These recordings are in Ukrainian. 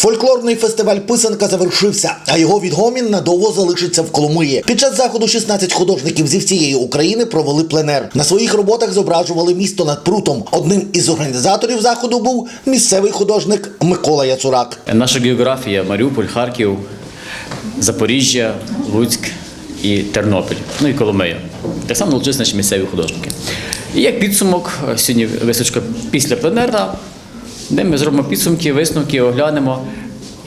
Фольклорний фестиваль Писанка завершився, а його відгомін надовго залишиться в Коломиї. Під час заходу 16 художників зі всієї України провели пленер. На своїх роботах зображували місто над прутом. Одним із організаторів заходу був місцевий художник Микола Яцурак. Наша географія Маріуполь, Харків, Запоріжжя, Луцьк і Тернопіль, ну і Коломия. Так само долучилися наші місцеві художники. І як підсумок, сьогодні височка після пленерна, де ми зробимо підсумки, висновки, оглянемо.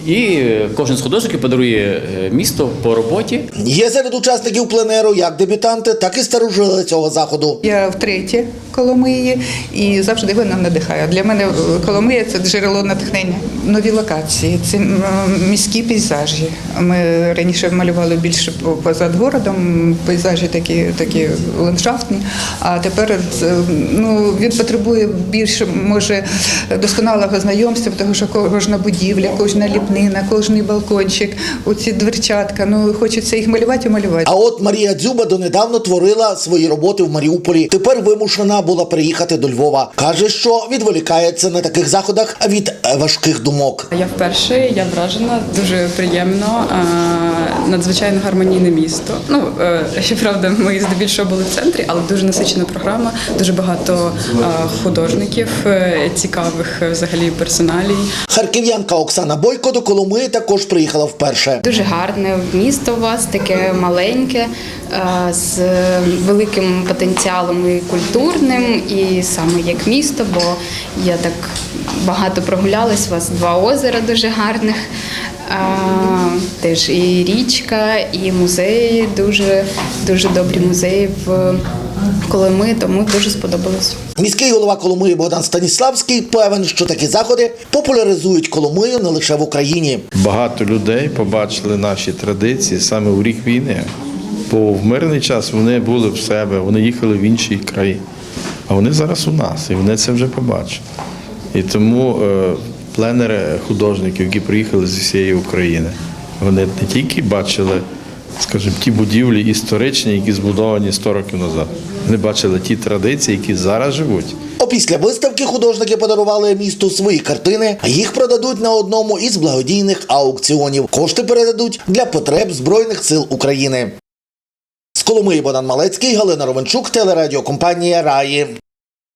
І кожен з художників подарує е, місто по роботі. Є серед учасників пленеру як дебютанти, так і старожили цього заходу. Я втретє Коломиї і завжди вона надихає. Для мене е, Коломия це джерело натхнення. Нові локації, це міські пейзажі. Ми раніше малювали більше позад городом, пейзажі такі, такі ландшафтні. А тепер ну, він потребує більше може досконалого знайомства, тому що кожна будівля, кожна ліпнина, кожний балкончик, оці дверчатка. Ну хочеться їх малювати і малювати. А от Марія Дзюба донедавно творила свої роботи в Маріуполі. Тепер вимушена була приїхати до Львова. каже, що відволікається на таких заходах від е, важких думок. Я вперше, я вражена, дуже приємно, е, надзвичайно гармонійне місто. Ну, е, щоправда, ми здебільшого були в центрі, але дуже насичена програма, дуже багато художників, цікавих взагалі персоналій. Харків'янка Оксана Бойко до Коломиї також приїхала вперше. Дуже гарне місто у вас, таке маленьке, е, з великим потенціалом і культурним, і саме як місто, бо я так багато прогулялась. У вас два озера дуже гарних. А, теж і річка, і музеї, дуже дуже добрі музеї в Колими, тому дуже сподобалось. Міський голова Коломиї Богдан Станіславський певен, що такі заходи популяризують Коломию не лише в Україні. Багато людей побачили наші традиції саме у рік війни. Бо в мирний час вони були в себе, вони їхали в інші краї. А вони зараз у нас, і вони це вже побачили. І тому е, пленери художників, які приїхали з всієї України, вони не тільки бачили, скажімо, ті будівлі історичні, які збудовані 100 років назад. Вони бачили ті традиції, які зараз живуть. Опісля виставки художники подарували місту свої картини, а їх продадуть на одному із благодійних аукціонів. Кошти передадуть для потреб Збройних сил України. З Коломиї Богдан Малецький, Галина Ровенчук, телерадіокомпанія Раї.